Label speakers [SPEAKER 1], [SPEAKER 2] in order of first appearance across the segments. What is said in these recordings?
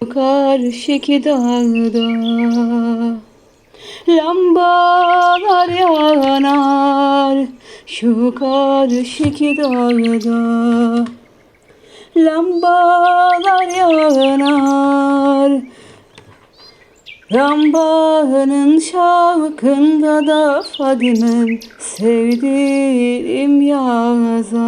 [SPEAKER 1] Karşıki dağda Lambalar yanar Şu karşıki dağda Lambalar yanar Rambanın şavkında da Fadimem sevdiğim yazar.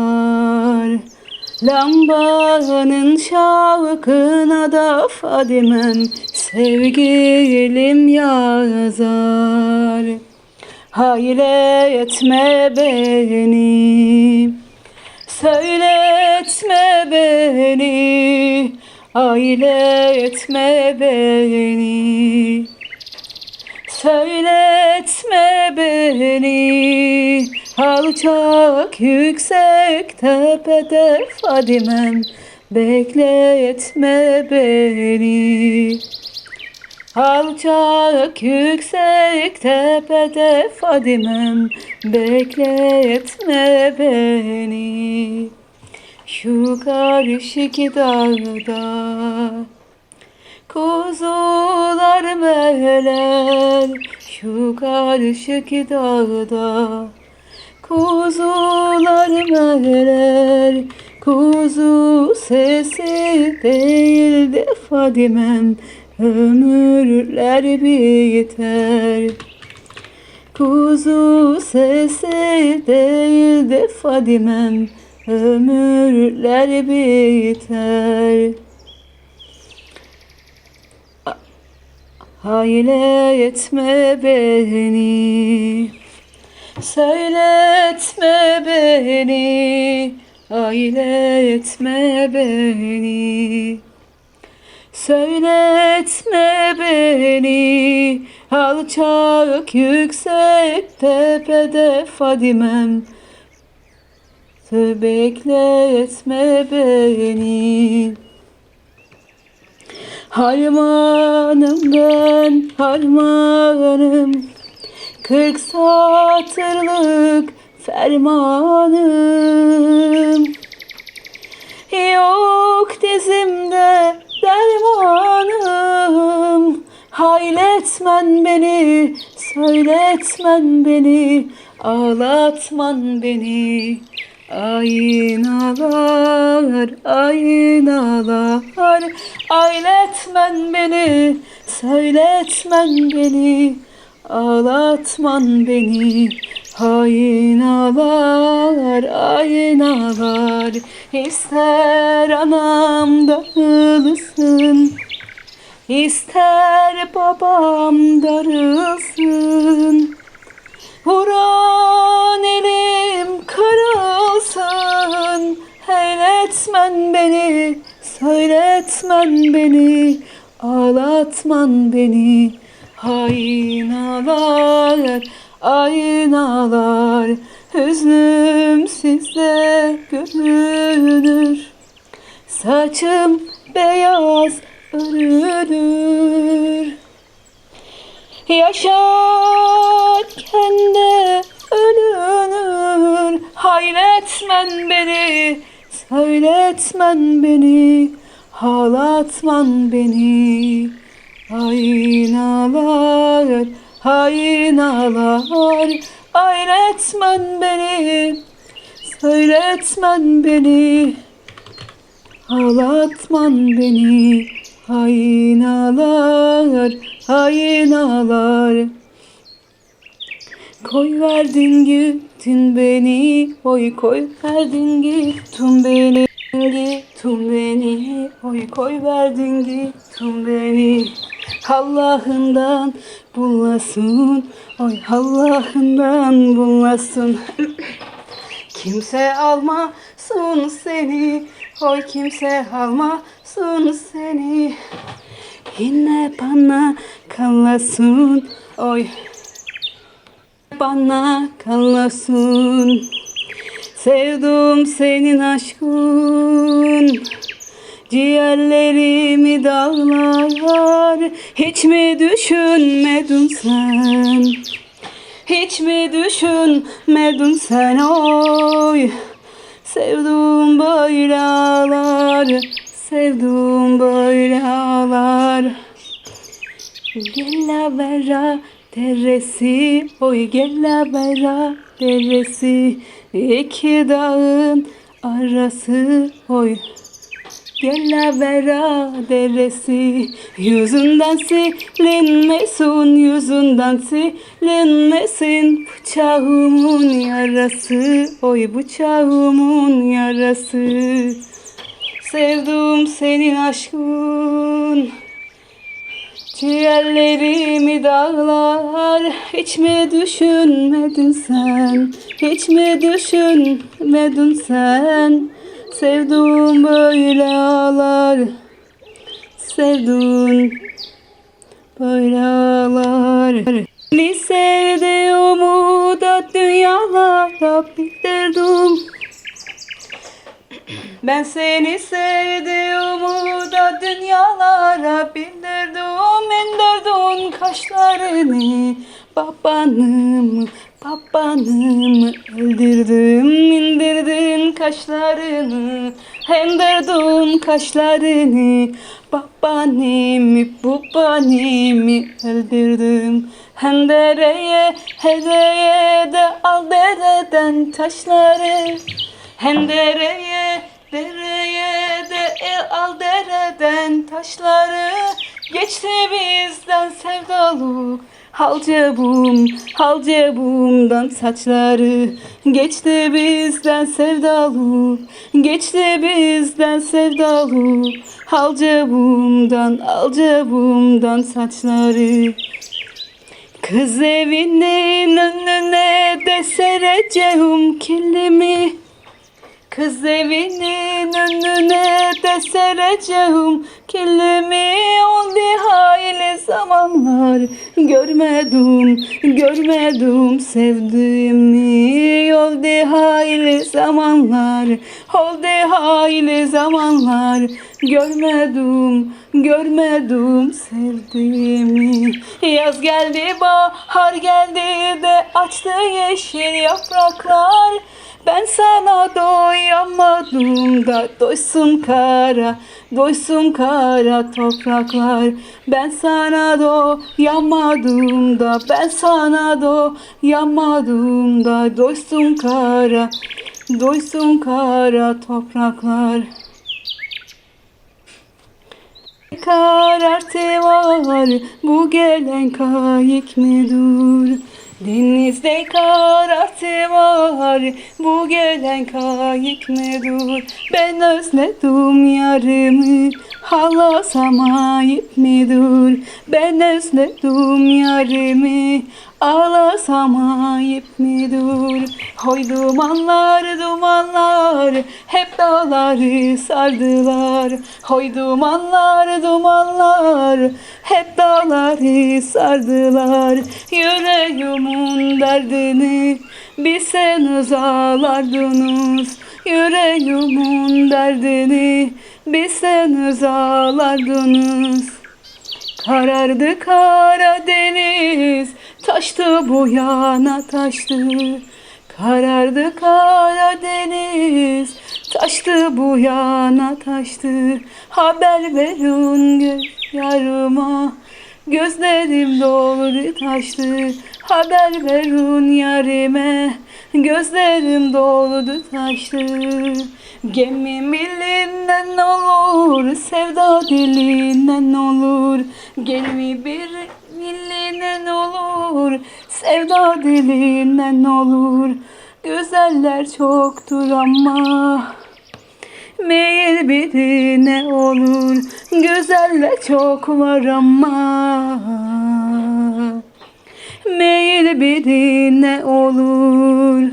[SPEAKER 1] Lambanın şavkına da Fadimem sevgilim yazar. Hayle etme beni, söyletme beni, aile etme beni. Söyletme beni. Alçak yüksek tepede Fadimem. Bekletme beni. Alçak yüksek tepede Fadimem. Bekletme beni. Şu karşıki dağda Kuzular meler şu karşıki dağda. Kuzular meler kuzu sesi değildi Fadimem. Ömürler biter. Kuzu sesi değildi Fadimem. Ömürler biter Hayle etme beni. Söyletme beni. Hayle etme beni. Söyletme beni. Alçak yüksek tepede Fadimem. Bekletme beni Harmanım ben harmanım. Kırk satırlık fermanım. Yok dizimde dermanım. Hayletmen beni, söyletmen beni Ağlatman beni Aynalar, aynalar Ayletmen beni, söyletmen beni. Ağlatman beni. Aynalar, aynalar İster anam darılsın İster babam darılsın. Vuran Heyletmen beni, söyletmen beni Ağlatman beni. Aynalar, aynalar Hüznüm sizde görünür Saçım beyaz örülür. Yaşarken de ölünür. Hayretmen beni, söyletmen beni Ağlatman beni. Aynalar, aynalar Ayretmen beni, söyletmen beni Ağlatman beni. Aynalar, aynalar. Koy verdin gittin beni. Oy koy verdin gittin beni. Gittin beni. Oy koy verdin gittin beni. Allah'ından bulasın Oy Allah'ından bulasın Kimse almasın seni. Oy kimse almasın seni. Yine bana kalasın Oy bana kalasın Sevdim senin aşkın. Ciğerlerimi dağlar. Hiç mi düşünmedin sen? Hiç mi düşünmedin sen? Oy. Sevduğum böyle ağlar Sevduğum böyle ağlar dağlar Gellavera deresi Oy Gellavera deresi İki dağın arası Oy. Gellavera deresi Yüzünden silinmesin Yüzünden silinmesin. Bıçağımın yarası Oy bıçağımın yarası. Sevdim senin aşkın Ciğerlerimi dağlar Hiç mi düşünmedin sen? Hiç mi düşünmedin sen? Sevduğum böyle ağlar Sevduğun böyle ağlar. Beni sevdiğimi da dünyalara bildirdim ben seni sevdiğimi da kaşlarını babanımı babanımı öldürdüm indirdin kaşlarını indirdim kaşlarını. Babanımı babanımı öldürdüm Hendereye hedeye de al dereden taşları. Hem dereye, dereye de el al dereden taşları Geçti bizden sevdalık Hal cebum, saçları. Geçti bizden sevdalık Geçti bizden sevdalık Hal cebumdan, al cebumdan saçları. Kız evinin önüne de sereceğim kilimi Kız evinin önüne de sereceğim kilimi Oldu hayli zamanlar görmedim, görmedim sevdiğimi. Oldu hayli zamanlar, oldu hayli zamanlar Görmedim, görmedim sevdiğimi. Yaz geldi, bahar geldi de açtı yeşil yapraklar ben sana doyamadım da doysun kara, doysun kara topraklar. Ben sana doyamadım da, ben sana doyamadım da doysun kara, doysun kara topraklar. Karartı var bu gelen kayık mıdır? Denizde karartı var bu gelen kayık mıdır? Ben özledim yarımı halasam ayıp mıdır? Ben özledim yarımı ağlasam ayıp mıdır? Hoy dumanlar dumanlar hep dağları sardılar. Hoy dumanlar dumanlar hep dağları sardılar. Yüreğimin derdini bilseniz ağlardınız. Yüreğimin derdini bilseniz ağlardınız. Karardı Karadeniz, taştı bu yana taştı. Karardı Karadeniz, taştı bu yana taştı. Haber verin göz yarıma, gözlerim doldu taştı. Haber verin yarime, gözlerim doldu taştı. Gemi millinden olur, sevda dilinden olur. Gemi bir millinden olur, sevda dilinden olur. Güzeller çoktur ama Meyil birine olur Güzeller çok var ama Meyil birine olur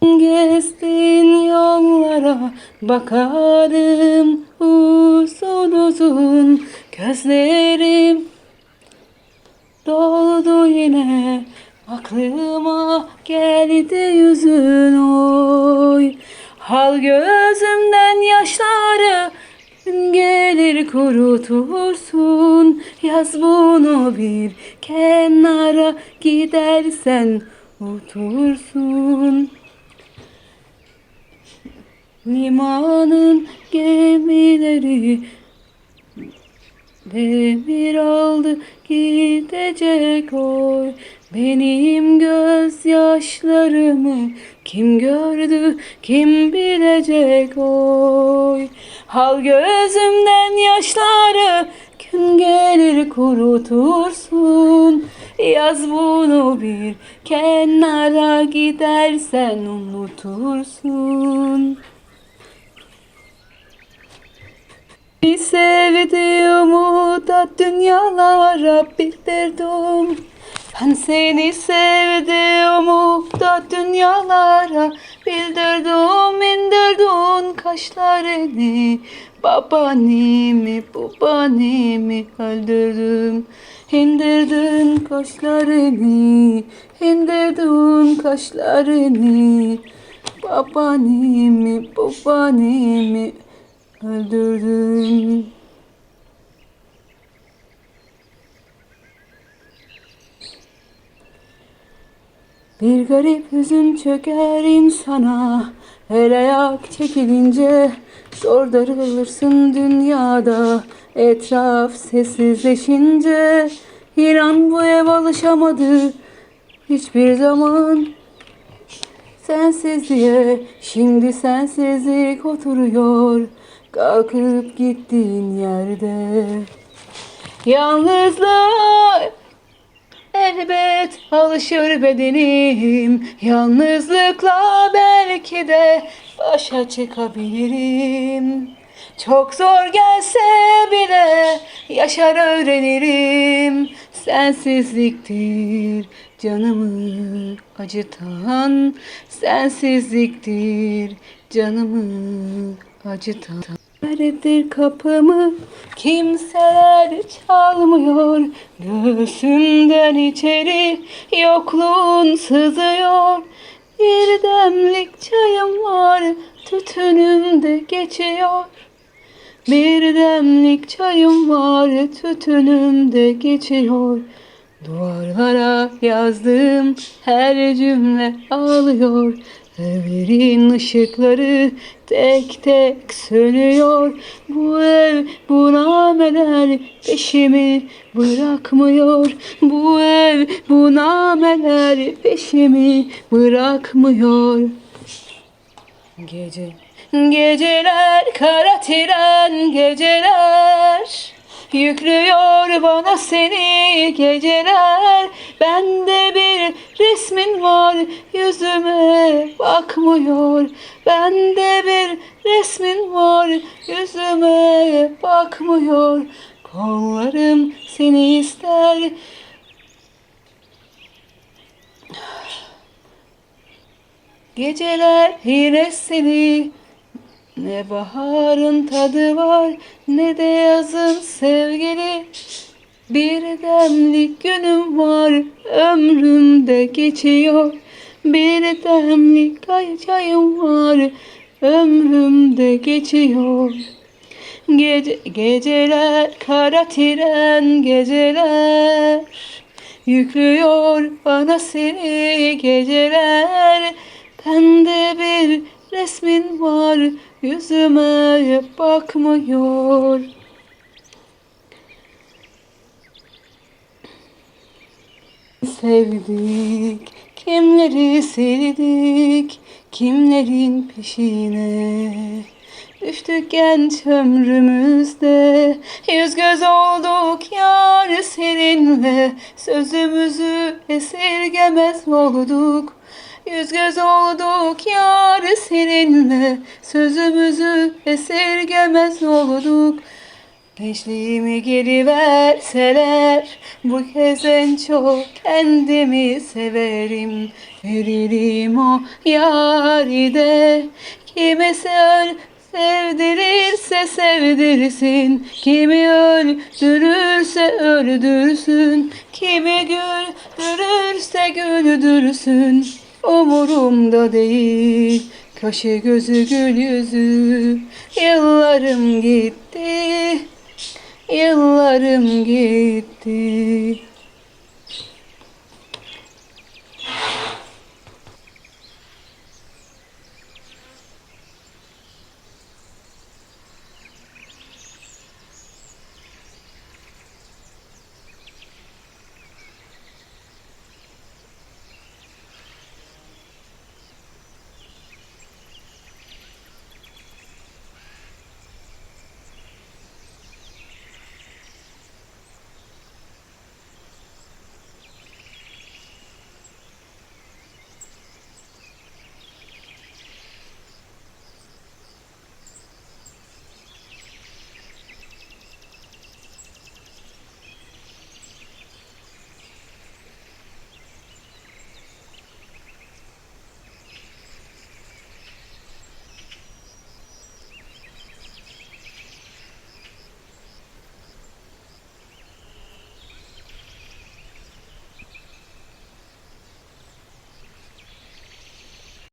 [SPEAKER 1] Gezdiğin yollara bakarım uzun uzun gözlerim doldu yine aklıma geldi yüzün oy. Hal gözümden yaşları gelir kurutursun yaz bunu bir kenara gidersen otursun Limanın gemileri Demir aldı gidecek oy. Benim gözyaşlarımı Kim gördü kim bilecek oy? Hal gözümden yaşları Gün gelir kurutursun? Yaz bunu bir kenara gidersen unutursun Bir sevdiğimi da dünyalara bildirdim. Ben seni sevdiğimi da dünyalara bildirdim. İndirdin kaşlarını, babanimi, babanimi öldürdüm. İndirdin kaşlarını, indirdin kaşlarını. Babanimi, babanimi öldürdün. Bir garip hüzün çöker insana. El ayak çekilince Zor darılırsın dünyada. Etraf sessizleşince İnan bu ev alışamadı. Hiçbir zaman Sensizliğe şimdi sensizlik oturuyor Kalkıp gittiğin yerde. Yalnızlığa elbet alışır bedenim. Yalnızlıkla belki de başa çıkabilirim. Çok zor gelse bile yaşar öğrenirim. Sensizliktir canımı acıtan Sensizliktir canımı acıtan Neredir kapımı? Kimseler çalmıyor. Göğsümden içeri yokluğun sızıyor. Bir demlik çayım var tütünümde geçiyor. Bir demlik çayım var tütünümde geçiyor. Duvarlara yazdığım her cümle ağlıyor Evlerin ışıkları tek tek sönüyor. Bu ev bu nameler peşimi bırakmıyor. Bu ev bu nameler peşimi bırakmıyor. Gece Geceler kara tren geceler Yüklüyor bana seni geceler. Bende bir resmin var yüzüme bakmıyor. Bende bir resmin var yüzüme bakmıyor. Kollarım seni ister. Geceler yine seni Ne baharın tadı var Ne de yazın sevgili. Bir demlik günüm var Ömrümde geçiyor. Bir demlik ay çayım var Ömrümde geçiyor. Gece, geceler kara tren geceler. Yüklüyor bana seni geceler. Bende bir resmin var Yüzüme bakmıyor. Sevdik Kimleri sevdik? Kimlerin peşine? Düştük genç ömrümüzde. Yüz göz olduk yar seninle. Sözümüzü esirgemez olduk Yüz göz olduk yar seninle Sözümüzü esirgemez olduk. Gençliğimi geri verseler Bu kez en çok kendimi severim. Veririm o yaride Kime sev sevdirirse sevdirsin. Kimi öldürürse öldürsün Kimi güldürürse güldürsün Umurumda değil Kaşı gözü gül yüzü. Yıllarım gitti Yıllarım gitti